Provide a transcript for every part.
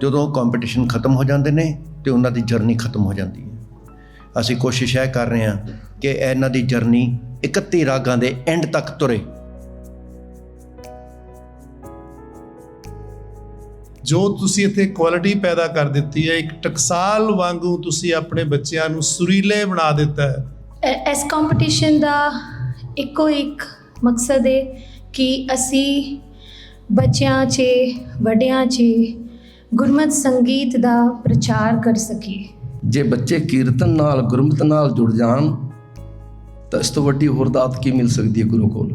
ਜਦੋਂ ਕੰਪੀਟੀਸ਼ਨ ਖਤਮ ਹੋ ਜਾਂਦੇ ਨੇ ਤੇ ਉਹਨਾਂ ਦੀ ਜਰਨੀ ਖਤਮ ਹੋ ਜਾਂਦੀ ਹੈ। ਅਸੀਂ ਕੋਸ਼ਿਸ਼ ਇਹ ਕਰ ਰਹੇ ਹਾਂ ਕਿ ਇਹਨਾਂ ਦੀ ਜਰਨੀ 31 ਰਾਗਾਂ ਦੇ ਐਂਡ ਤੱਕ ਤੁਰੇ। ਜੋ ਤੁਸੀਂ ਇੱਥੇ ਕੁਆਲਿਟੀ ਪੈਦਾ ਕਰ ਦਿੱਤੀ ਹੈ ਇੱਕ ਟਕਸਾਲ ਵਾਂਗੂ ਤੁਸੀਂ ਆਪਣੇ ਬੱਚਿਆਂ ਨੂੰ ਸੁਰੀਲੇ ਬਣਾ ਦਿੱਤਾ ਹੈ। ਇਸ ਕੰਪੀਟੀਸ਼ਨ ਦਾ ਇੱਕੋ ਇੱਕ ਮਕਸਦ ਹੈ ਕਿ ਅਸੀਂ ਬੱਚਿਆਂ 'ਚ ਵੱਡਿਆਂ 'ਚ ਗੁਰਮਤ ਸੰਗੀਤ ਦਾ ਪ੍ਰਚਾਰ ਕਰ ਸਕੀਏ। ਜੇ ਬੱਚੇ ਕੀਰਤਨ ਨਾਲ ਗੁਰਮਤ ਨਾਲ ਜੁੜ ਜਾਣ ਤਾਂ ਇਸ ਤੋਂ ਵੱਡੀ ਹੋਰ ਦਾਤ ਕੀ ਮਿਲ ਸਕਦੀ ਹੈ ਗੁਰੂ ਕੋਲ?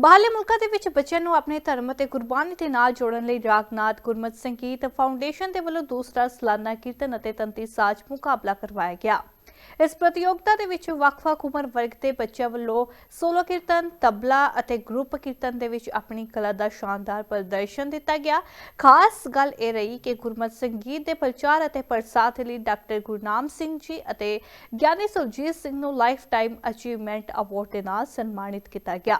ਬਾਹਰਲੇ ਮੁਲਕਾਂ ਦੇ ਵਿੱਚ ਬੱਚਿਆਂ ਨੂੰ ਆਪਣੇ ਧਰਮ ਅਤੇ ਗੁਰਬਾਣੀ ਦੇ ਨਾਲ ਜੋੜਨ ਲਈ ਰਾਗਨਾਥ ਗੁਰਮਤ ਸੰਗੀਤ ਫਾਊਂਡੇਸ਼ਨ ਦੇ ਵੱਲੋਂ ਦੂਸਰਾ ਸਾਲਾਨਾ ਕੀਰਤਨ ਅਤੇ ਤੰਤੀ ਸਾਜ਼ ਮੁਕਾਬਲਾ ਕਰਵਾਇਆ ਗਿਆ। ਇਸ ਪ੍ਰਤੀਯੋਗਤਾ ਦੇ ਵਿੱਚ ਵੱਖ-ਵੱਖ ਉਮਰ ਵਰਗ ਦੇ ਬੱਚਿਆਂ ਵੱਲੋਂ ਸੋਲੋ ਕੀਰਤਨ, ਤਬਲਾ ਅਤੇ ਗਰੁੱਪ ਕੀਰਤਨ ਦੇ ਵਿੱਚ ਆਪਣੀ ਕਲਾ ਦਾ ਸ਼ਾਨਦਾਰ ਪ੍ਰਦਰਸ਼ਨ ਦਿੱਤਾ ਗਿਆ। ਖਾਸ ਗੱਲ ਇਹ ਰਹੀ ਕਿ ਗੁਰਮਤ ਸੰਗੀਤ ਦੇ ਪ੍ਰਚਾਰ ਅਤੇ ਪ੍ਰਸਾਰ ਦੇ ਲਈ ਡਾਕਟਰ ਗੁਰਨਾਮ ਸਿੰਘ ਜੀ ਅਤੇ ਗਿਆਨੀ ਸੁਰਜੀਤ ਸਿੰਘ ਨੂੰ ਲਾਈਫ ਟਾਈਮ ਅਚੀਵਮੈਂਟ ਅਵਾਰਡ ਦੇ ਨਾਲ ਸਨਮਾਨਿਤ ਕੀਤਾ ਗਿਆ।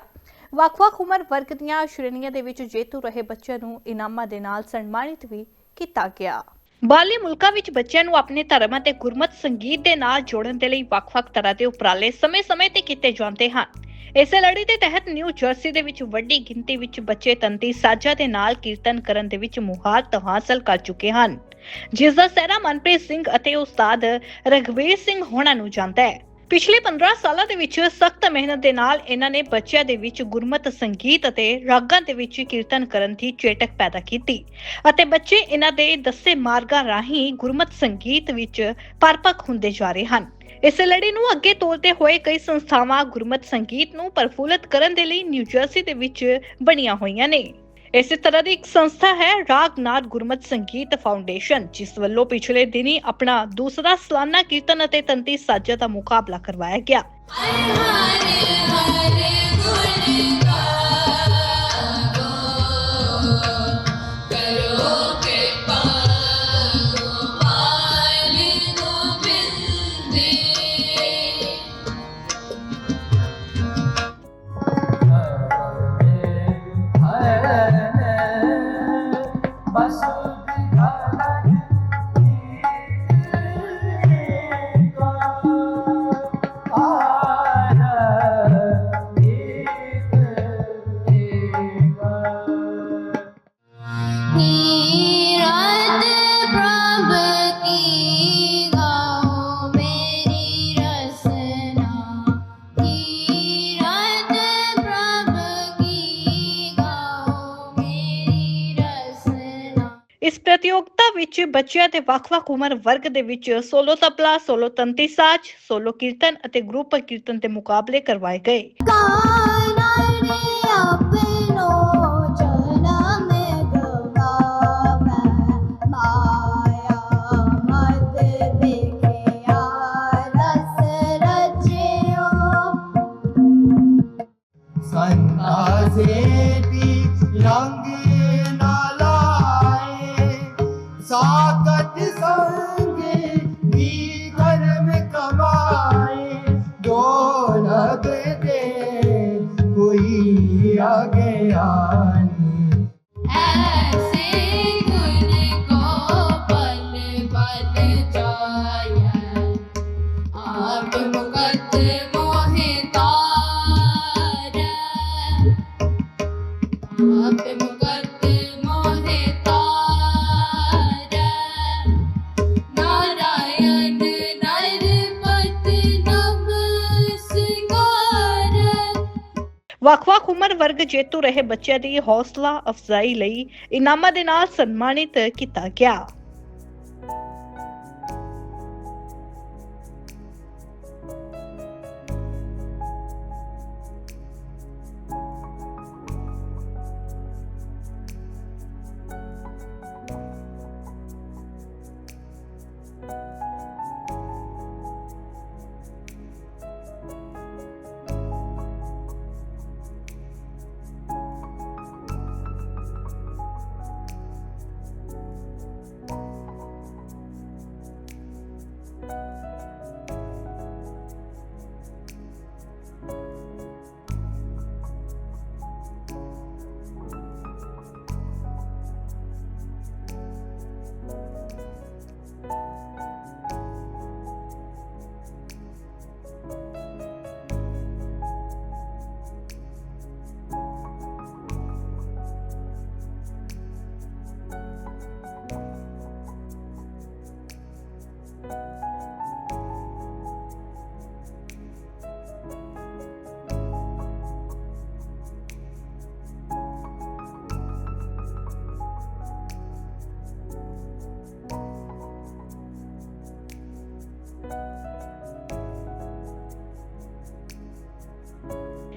ਵੱਖ-ਵੱਖ ਉਮਰ ਵਰਗ ਦੀਆਂ ਸ਼੍ਰੇਣੀਆਂ ਦੇ ਵਿੱਚ ਜੇਤੂ ਰਹੇ ਬੱਚਿਆਂ ਨੂੰ ਇਨਾਮਾਂ ਦੇ ਨਾਲ ਸਨਮਾਨਿਤ ਵੀ ਕੀਤਾ ਗਿਆ। ਬਾਹਰਲੇ ਮੁਲਕਾਂ ਵਿੱਚ ਬੱਚਿਆਂ ਨੂੰ ਆਪਣੇ ਧਰਮ ਅਤੇ ਗੁਰਮਤ ਸੰਗੀਤ ਦੇ ਨਾਲ ਜੋੜਨ ਦੇ ਲਈ ਵੱਖ-ਵੱਖ ਤਰ੍ਹਾਂ ਦੇ ਉਪਰਾਲੇ ਸਮੇਂ-ਸਮੇਂ ਤੇ ਕੀਤੇ ਜਾਂਦੇ ਹਨ। ਇਸੇ ਲੜੀ ਦੇ ਤਹਿਤ ਨਿਊ ਜਰਸੀ ਦੇ ਵਿੱਚ ਵੱਡੀ ਗਿਣਤੀ ਵਿੱਚ ਬੱਚੇ ਤੰਤੀ ਸਾਜ਼ਾਂ ਦੇ ਨਾਲ ਕੀਰਤਨ ਕਰਨ ਦੇ ਵਿੱਚ ਮੁਹਾਰਤ ਹਾਸਲ ਕਰ ਚੁੱਕੇ ਹਨ ਜਿਸ ਦਾ ਸਹਿਰਾ ਮਨਪ੍ਰੀਤ ਸਿੰਘ ਅਤੇ ਉਸਤਾਦ ਰਘਵੀਰ ਸਿੰਘ ਹੋਣਾ ਨੂੰ ਜਾਂਦਾ ਹੈ ਪਿਛਲੇ 15 ਸਾਲਾਂ ਦੇ ਵਿੱਚ ਸਖਤ ਮਿਹਨਤ ਦੇ ਨਾਲ ਇਹਨਾਂ ਨੇ ਬੱਚਿਆਂ ਦੇ ਵਿੱਚ ਗੁਰਮਤ ਸੰਗੀਤ ਅਤੇ ਰਾਗਾਂ ਦੇ ਵਿੱਚ ਕੀਰਤਨ ਕਰਨ ਦੀ ਚੇਟਕ ਪੈਦਾ ਕੀਤੀ ਅਤੇ ਬੱਚੇ ਇਹਨਾਂ ਦੇ ਦੱਸੇ ਮਾਰਗਾਂ ਰਾਹੀਂ ਗੁਰਮਤ ਸੰਗੀਤ ਵਿੱਚ ਪਰਪੱਕ ਹੁੰਦੇ ਜਾ ਰਹੇ ਹਨ। ਇਸ ਲੜੀ ਨੂੰ ਅੱਗੇ ਤੋਰਦੇ ਹੋਏ ਕਈ ਸੰਸਥਾਵਾਂ ਗੁਰਮਤ ਸੰਗੀਤ ਨੂੰ ਪ੍ਰਫੁੱਲਤ ਕਰਨ ਦੇ ਲਈ ਨਿਊ ਜਰਸੀ ਦੇ ਵਿੱਚ ਬਣੀਆਂ ਹੋਈਆਂ ਨੇ। ਇਸੇ ਤਰ੍ਹਾਂ ਦੀ ਇੱਕ ਸੰਸਥਾ ਹੈ, ਰਾਗਨਾਥ ਗੁਰਮਤ ਸੰਗੀਤ ਫਾਊਂਡੇਸ਼ਨ, ਜਿਸ ਵੱਲੋਂ ਪਿਛਲੇ ਦਿਨੀ ਆਪਣਾ ਦੂਸਰਾ ਸਾਲਾਨਾ ਕੀਰਤਨ ਅਤੇ ਤੰਤੀ ਸਾਜਾ ਦਾ ਮੁਕਾਬਲਾ ਕਰਵਾਇਆ ਗਿਆ। ਇਸ ਪ੍ਰਤੀਯੋਗਤਾ ਵਿੱਚ ਬੱਚਿਆਂ ਦੇ ਵੱਖ-ਵੱਖ ਉਮਰ ਵਰਗ ਦੇ ਵਿੱਚ ਸੋਲੋ ਤਬਲਾ, ਸੋਲੋ ਤੰਤੀ ਸਾਜ਼, ਸੋਲੋ ਕੀਰਤਨ ਅਤੇ ਗਰੁੱਪ ਕੀਰਤਨ ਦੇ ਮੁਕਾਬਲੇ ਕਰਵਾਏ ਗਏ। ਸੇਤੀ ਰੰਗ ਨਾ ਲਾਏ। ਸਾਕਤ ਸੰਗ ਵੀ ਦੇ ਕੋਈ ਆ ਵਰਗ ਜੇਤੂ ਰਹੇ ਬੱਚਿਆਂ ਦੀ ਹੌਸਲਾ ਅਫਜ਼ਾਈ ਲਈ ਇਨਾਮਾਂ ਦੇ ਨਾਲ ਸਨਮਾਨਿਤ ਕੀਤਾ ਗਿਆ।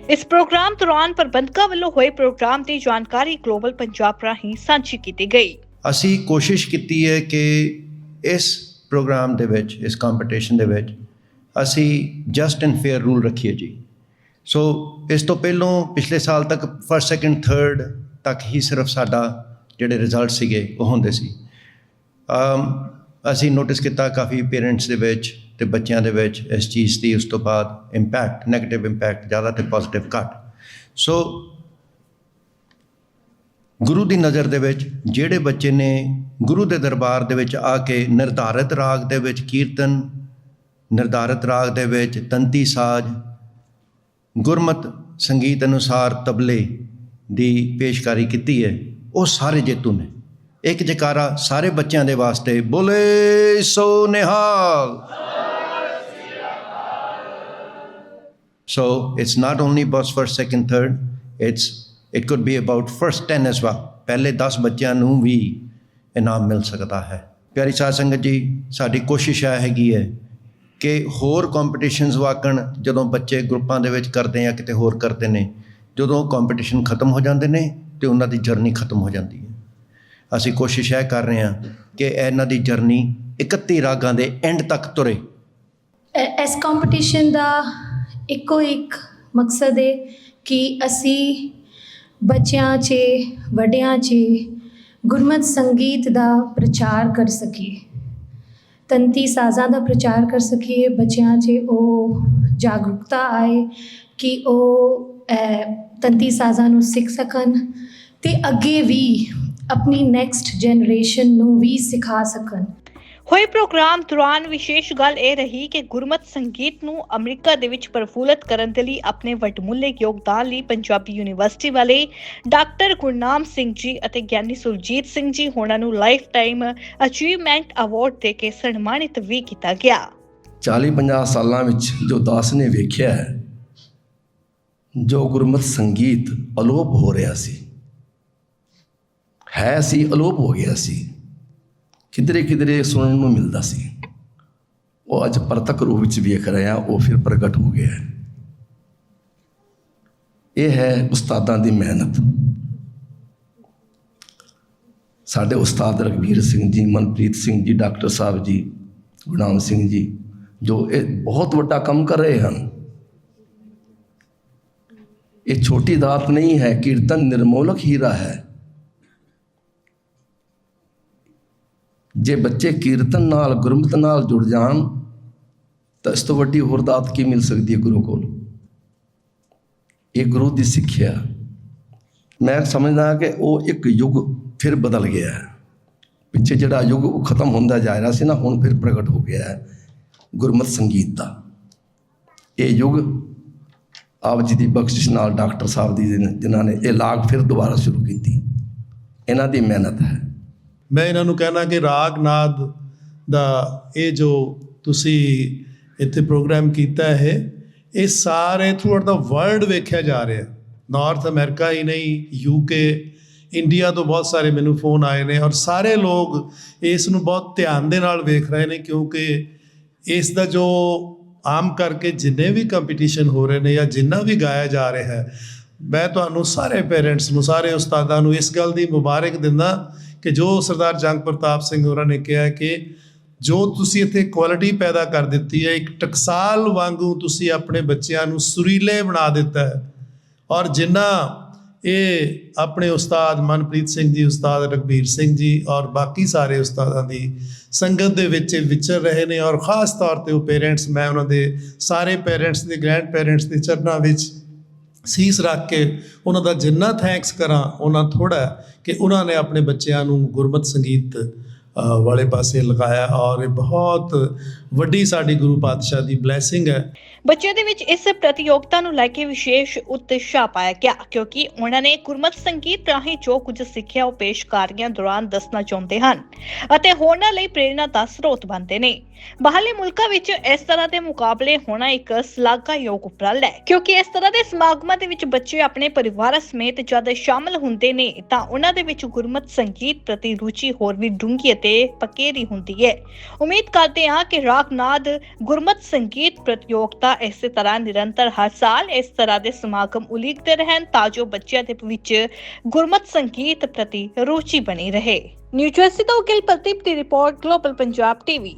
ਇਸ ਪ੍ਰੋਗਰਾਮ ਦੌਰਾਨ ਪ੍ਰਬੰਧਕਾਂ ਵੱਲੋਂ ਹੋਏ ਪ੍ਰੋਗਰਾਮ ਦੀ ਜਾਣਕਾਰੀ ਗਲੋਬਲ ਪੰਜਾਬ ਰਾਹੀਂ ਸਾਂਝੀ ਕੀਤੀ ਗਈ। ਅਸੀਂ ਕੋਸ਼ਿਸ਼ ਕੀਤੀ ਹੈ ਕਿ ਇਸ ਪ੍ਰੋਗਰਾਮ ਦੇ ਵਿੱਚ, ਇਸ ਕੰਪੀਟੀਸ਼ਨ ਦੇ ਵਿੱਚ ਅਸੀਂ ਜਸਟ ਐਂਡ ਫੇਅਰ ਰੂਲ ਰੱਖੀਏ ਜੀ। ਸੋ ਇਸ ਤੋਂ ਪਹਿਲਾਂ ਪਿਛਲੇ ਸਾਲ ਤੱਕ ਫਸਟ ਸੈਕੰਡ ਥਰਡ ਤੱਕ ਹੀ ਸਿਰਫ ਸਾਡਾ ਜਿਹੜੇ ਰਿਜ਼ਲਟ ਸੀਗੇ ਉਹ ਹੁੰਦੇ ਸੀ। ਅਮ, ਅਸੀਂ ਨੋਟਿਸ ਕੀਤਾ ਕਾਫੀ ਪੇਰੈਂਟਸ ਦੇ ਵਿੱਚ ਤੇ ਬੱਚਿਆਂ ਦੇ ਵਿੱਚ ਇਸ ਚੀਜ਼ ਦੀ ਉਸ ਤੋਂ ਬਾਅਦ ਇੰਪੈਕਟ 네ਗੇਟਿਵ ਇੰਪੈਕਟ ਜ਼ਿਆਦਾ ਤੇ ਪੋਜ਼ਿਟਿਵ ਘੱਟ। ਸੋ ਗੁਰੂ ਦੀ ਨਜ਼ਰ ਦੇ ਵਿੱਚ ਜਿਹੜੇ ਬੱਚੇ ਨੇ ਗੁਰੂ ਦੇ ਦਰਬਾਰ ਦੇ ਵਿੱਚ ਆ ਕੇ ਨਿਰਧਾਰਿਤ ਰਾਗ ਦੇ ਵਿੱਚ ਕੀਰਤਨ, ਨਿਰਧਾਰਿਤ ਰਾਗ ਦੇ ਵਿੱਚ ਤੰਤੀ ਸਾਜ਼, ਗੁਰਮਤ ਸੰਗੀਤ ਅਨੁਸਾਰ ਤਬਲੇ ਦੀ ਪੇਸ਼ਕਾਰੀ ਕੀਤੀ ਹੈ, ਉਹ ਸਾਰੇ ਜੇਤੂ ਨੇ। ਇੱਕ ਜਕਾਰਾ ਸਾਰੇ ਬੱਚਿਆਂ ਦੇ ਵਾਸਤੇ ਬੋਲੇ ਸੋ ਨਿਹਾਲ। So it's not only about first, second, third. It's it could be about first 10 as well. ਪਹਿਲੇ 10 ਬੱਚਿਆਂ ਨੂੰ ਵੀ ਇਨਾਮ ਮਿਲ ਸਕਦਾ ਹੈ ਪਿਆਰੀ ਸਾਧ ਸੰਗਤ ਜੀ ਸਾਡੀ ਕੋਸ਼ਿਸ਼ ਇਹ ਹੈਗੀ ਹੈ ਕਿ ਹੋਰ ਕੰਪੀਟੀਸ਼ਨਸ ਵਾਕਣ ਜਦੋਂ ਬੱਚੇ ਗਰੁੱਪਾਂ ਦੇ ਵਿੱਚ ਕਰਦੇ ਆ ਕਿਤੇ ਹੋਰ ਕਰਦੇ ਨੇ ਜਦੋਂ ਕੰਪੀਟੀਸ਼ਨ ਖਤਮ ਹੋ ਜਾਂਦੇ ਨੇ ਤੇ ਉਹਨਾਂ ਦੀ ਜਰਨੀ ਖਤਮ ਹੋ ਜਾਂਦੀ ਹੈ ਅਸੀਂ ਕੋਸ਼ਿਸ਼ ਇਹ ਕਰ ਰਹੇ ਹਾਂ ਕਿ ਇਹਨਾਂ ਦੀ ਜਰਨੀ 31 ਰਾਗਾਂ ਦੇ ਐਂਡ ਤੱਕ ਤੁਰੇ ਇਸ ਕੰਪੀਟੀਸ਼ਨ ਦਾ ਇੱਕੋ ਇੱਕ ਮਕਸਦ ਹੈ ਕਿ ਅਸੀਂ ਬੱਚਿਆਂ 'ਚ ਵੱਡਿਆਂ 'ਚ ਗੁਰਮਤ ਸੰਗੀਤ ਦਾ ਪ੍ਰਚਾਰ ਕਰ ਸਕੀਏ। ਤੰਤੀ ਸਾਜ਼ਾਂ ਦਾ ਪ੍ਰਚਾਰ ਕਰ ਸਕੀਏ ਬੱਚਿਆਂ 'ਚ ਉਹ ਜਾਗਰੂਕਤਾ ਆਏ ਕਿ ਉਹ ਅਹ, ਤੰਤੀ ਸਾਜ਼ਾਂ ਨੂੰ ਸਿੱਖ ਸਕਣ ਤੇ ਅੱਗੇ ਵੀ ਆਪਣੀ ਨੈਕਸਟ ਜਨਰੇਸ਼ਨ ਨੂੰ ਵੀ ਸਿਖਾ ਸਕਣ। ਹੋਏ ਪ੍ਰੋਗਰਾਮ ਦੌਰਾਨ ਵਿਸ਼ੇਸ਼ ਗੱਲ ਇਹ ਰਹੀ ਕਿ ਗੁਰਮਤ ਸੰਗੀਤ ਨੂੰ ਅਮਰੀਕਾ ਦੇ ਵਿੱਚ ਪ੍ਰਫੁੱਲਤ ਕਰਨ ਦੇ ਲਈ ਆਪਣੇ ਵੱਡਮੁੱਲੇ ਯੋਗਦਾਨ ਲਈ ਪੰਜਾਬੀ ਯੂਨੀਵਰਸਿਟੀ ਵਾਲੇ ਡਾਕਟਰ ਗੁਰਨਾਮ ਸਿੰਘ ਜੀ ਅਤੇ ਗਿਆਨੀ ਸੁਰਜੀਤ ਸਿੰਘ ਜੀ ਹੋਣਾ ਨੂੰ ਲਾਈਫ ਟਾਈਮ ਅਚੀਵਮੈਂਟ ਅਵਾਰਡ ਦੇ ਕੇ ਸਨਮਾਨਿਤ ਵੀ ਕੀਤਾ ਗਿਆ। 40-50 ਸਾਲਾਂ ਵਿੱਚ ਜੋ ਦਾਸ ਨੇ ਵੇਖਿਆ ਹੈ, ਜੋ ਗੁਰਮਤ ਸੰਗੀਤ ਅਲੋਪ ਹੋ ਰਿਹਾ ਸੀ, ਹੈ ਸੀ, ਅਲੋਪ ਹੋ ਗਿਆ ਸੀ। ਕਿਧਰੇ ਕਿਧਰੇ ਸੁਣਨ ਨੂੰ ਮਿਲਦਾ ਸੀ। ਉਹ ਅੱਜ ਪ੍ਰਤੱਖ ਰੂਪ ਵਿੱਚ ਵੇਖ ਰਹੇ ਆ ਉਹ ਫਿਰ ਪ੍ਰਗਟ ਹੋ ਗਿਆ ਹੈ। ਇਹ ਹੈ ਉਸਤਾਦਾਂ ਦੀ ਮਿਹਨਤ। ਸਾਡੇ ਉਸਤਾਦ ਰਘਵੀਰ ਸਿੰਘ ਜੀ, ਮਨਪ੍ਰੀਤ ਸਿੰਘ ਜੀ, ਡਾਕਟਰ ਸਾਹਿਬ ਜੀ, ਗੁਰਨਾਮ ਸਿੰਘ ਜੀ, ਜੋ ਇਹ ਬਹੁਤ ਵੱਡਾ ਕੰਮ ਕਰ ਰਹੇ ਹਨ। ਇਹ ਛੋਟੀ ਦਾਤ ਨਹੀਂ ਹੈ, ਕੀਰਤਨ ਨਿਰਮੋਲਕ ਹੀਰਾ ਹੈ। ਜੇ ਬੱਚੇ ਕੀਰਤਨ ਨਾਲ, ਗੁਰਮਤ ਨਾਲ ਜੁੜ ਜਾਣ, ਤਾਂ ਇਸ ਤੋਂ ਵੱਡੀ ਹੋਰ ਦਾਤ ਕੀ ਮਿਲ ਸਕਦੀ ਹੈ ਗੁਰੂ ਕੋਲ? ਇਹ ਗੁਰੂ ਦੀ ਸਿੱਖਿਆ। ਮੈਂ ਸਮਝਦਾ ਕਿ ਉਹ ਇੱਕ ਯੁੱਗ ਫਿਰ ਬਦਲ ਗਿਆ ਹੈ। ਪਿੱਛੇ ਜਿਹੜਾ ਯੁੱਗ ਉਹ ਖਤਮ ਹੁੰਦਾ ਜਾ ਰਿਹਾ ਸੀ ਨਾ, ਹੁਣ ਫਿਰ ਪ੍ਰਗਟ ਹੋ ਗਿਆ ਹੈ। ਗੁਰਮਤ ਸੰਗੀਤ ਦਾ। ਇਹ ਯੁੱਗ ਆਪ ਜੀ ਦੀ ਬਖਸ਼ਿਸ਼ ਨਾਲ ਡਾਕਟਰ ਸਾਹਿਬ ਦੀ ਜਿਨ੍ਹਾਂ ਨੇ ਇਹ ਲਾਗ ਫਿਰ ਦੁਬਾਰਾ ਸ਼ੁਰੂ ਕੀਤੀ। ਇਹਨਾਂ ਦੀ ਮਿਹਨਤ ਹੈ। ਮੈਂ ਇਹਨਾਂ ਨੂੰ ਕਹਿਣਾ ਕਿ ਰਾਗ ਨਾਦ ਦਾ ਇਹ ਜੋ ਤੁਸੀਂ ਇੱਥੇ ਪ੍ਰੋਗਰਾਮ ਕੀਤਾ ਹੈ, ਇਹ ਸਾਰੇ ਥਰੂ ਆਊਟ ਦਾ ਵਰਲਡ ਵੇਖਿਆ ਜਾ ਰਿਹਾ ਨਾਰਥ ਅਮਰੀਕਾ ਹੀ ਨਹੀਂ ਯੂਕੇ ਇੰਡੀਆ ਤੋਂ ਬਹੁਤ ਸਾਰੇ ਮੈਨੂੰ ਫੋਨ ਆਏ ਨੇ ਔਰ ਸਾਰੇ ਲੋਕ ਇਸ ਨੂੰ ਬਹੁਤ ਧਿਆਨ ਦੇ ਨਾਲ ਵੇਖ ਰਹੇ ਨੇ ਕਿਉਂਕਿ ਇਸ ਦਾ ਜੋ ਆਮ ਕਰਕੇ ਜਿੰਨੇ ਵੀ ਕੰਪੀਟੀਸ਼ਨ ਹੋ ਰਹੇ ਨੇ ਜਾਂ ਜਿੰਨਾ ਵੀ ਗਾਇਆ ਜਾ ਰਿਹਾ ਹੈ, ਮੈਂ ਤੁਹਾਨੂੰ ਸਾਰੇ ਪੇਰੈਂਟਸ ਨੂੰ, ਸਾਰੇ ਉਸਤਾਦਾਂ ਨੂੰ ਇਸ ਗੱਲ ਦੀ ਮੁਬਾਰਕ ਦਿੰਦਾ ਕਿ ਜੋ ਸਰਦਾਰ ਜੰਗ ਪ੍ਰਤਾਪ ਸਿੰਘ ਹੋਰਾਂ ਨੇ ਕਿਹਾ ਕਿ ਜੋ ਤੁਸੀਂ ਇੱਥੇ ਕੁਆਲਿਟੀ ਪੈਦਾ ਕਰ ਦਿੱਤੀ ਹੈ, ਇੱਕ ਟਕਸਾਲ ਵਾਂਗੂ ਤੁਸੀਂ ਆਪਣੇ ਬੱਚਿਆਂ ਨੂੰ ਸੁਰੀਲੇ ਬਣਾ ਦਿੱਤਾ ਹੈ। ਔਰ ਜਿੰਨਾ ਇਹ ਆਪਣੇ ਉਸਤਾਦ ਮਨਪ੍ਰੀਤ ਸਿੰਘ ਜੀ, ਉਸਤਾਦ ਰਘਬੀਰ ਸਿੰਘ ਜੀ ਔਰ ਬਾਕੀ ਸਾਰੇ ਉਸਤਾਦਾਂ ਦੀ ਸੰਗਤ ਦੇ ਵਿੱਚ ਇਹ ਵਿਚਰ ਰਹੇ ਨੇ ਔਰ ਖਾਸ ਤੌਰ ਤੇ ਉਹ ਪੇਰੈਂਟਸ ਮੈਂ ਉਹਨਾਂ ਦੇ ਸਾਰੇ ਪੇਰੈਂਟਸ ਦੇ ਗ੍ਰੈਂਡ ਪੇਰੈਂਟਸ ਦੇ ਚਰਨਾਂ ਵਿੱਚ ਸੀਸ ਰੱਖ ਕੇ ਉਹਨਾਂ ਦਾ ਜਿੰਨਾ ਥੈਂਕਸ ਕਰਾਂ, ਉਹਨਾਂ ਥੋੜਾ ਕਿ ਉਹਨਾਂ ਨੇ ਆਪਣੇ ਬੱਚਿਆਂ ਨੂੰ ਗੁਰਮਤ ਸੰਗੀਤ ਵਾਲੇ ਪਾਸੇ ਲਗਾਇਆ ਔਰ ਇਹ ਬਹੁਤ ਵੱਡੀ ਸਾਡੀ ਗੁਰੂ ਪਾਤਸ਼ਾਹ ਦੀ ਬਲੇਸਿੰਗ ਹੈ। ਬੱਚਿਆਂ ਦੇ ਵਿੱਚ ਇਸ ਪ੍ਰਤੀਯੋਗਤਾ ਨੂੰ ਲੈ ਕੇ ਵਿਸ਼ੇਸ਼ ਉਤਸ਼ਾਹ ਪਾਇਆ ਗਿਆ, ਕਿਉਂਕਿ ਉਹਨਾਂ ਨੇ ਗੁਰਮਤ ਸੰਗੀਤ ਰਾਹੀਂ ਜੋ ਕੁਝ ਸਿੱਖਿਆ ਉਹ ਪੇਸ਼ਕਾਰੀਆਂ ਦੌਰਾਨ ਦੱਸਣਾ ਚਾਹੁੰਦੇ ਹਨ ਅਤੇ ਹੋਰਨਾਂ ਲਈ ਪ੍ਰੇਰਣਾ ਦਾ ਸਰੋਤ ਬਣਦੇ ਨੇ। ਬਾਹਰਲੇ ਮੁਲਕਾਂ ਵਿੱਚ ਇਸ ਤਰ੍ਹਾਂ ਦੇ ਮੁਕਾਬਲੇ ਹੋਣਾ ਇੱਕ ਸ਼ਲਾਘਾਯੋਗ ਉਪਰਾਲਾ ਹੈ, ਕਿਉਂਕਿ ਇਸ ਤਰ੍ਹਾਂ ਦੇ ਸਮਾਗਮਾਂ ਦੇ ਵਿੱਚ ਬੱਚੇ ਆਪਣੇ ਪਰਿਵਾਰ ਸਮੇਤ ਜਦ ਸ਼ਾਮਲ ਹੁੰਦੇ ਨੇ ਤਾਂ ਉਹਨਾਂ ਦੇ ਵਿੱਚ ਗੁਰਮਤ ਸੰਗੀਤ ਪ੍ਰਤੀ ਰੁਚੀ ਹੋਰ ਵੀ ਡੂੰਘੀ ਅਤੇ ਪਕੇਰੀ ਹੁੰਦੀ ਹੈ। ਉਮੀਦ ਕਰਦੇ ਹਾਂ ਕਿ ਰਾਗਨਾਦ ਗੁਰਮਤ ਸੰਗੀਤ ਪ੍ਰਤੀਯੋਗਤਾ ਇਸੇ ਤਰ੍ਹਾਂ ਨਿਰੰਤਰ ਹਰ ਸਾਲ ਇਸ ਤਰ੍ਹਾਂ ਦੇ ਸਮਾਗਮ ਉਲੀਕਦੇ ਰਹਿਣ ਤਾਂ ਜੋ ਬੱਚਿਆਂ ਦੇ ਵਿੱਚ ਗੁਰਮਤ ਸੰਗੀਤ ਪ੍ਰਤੀ ਰੁਚੀ ਬਣੀ ਰਹੇ। ਨਿਊ ਜਰਸੀ ਤੋਂ ਗਿਲ ਪ੍ਰਦੀਪ ਦੀ ਰਿਪੋਰਟ, ਗਲੋਬਲ ਪੰਜਾਬ ਟੀਵੀ।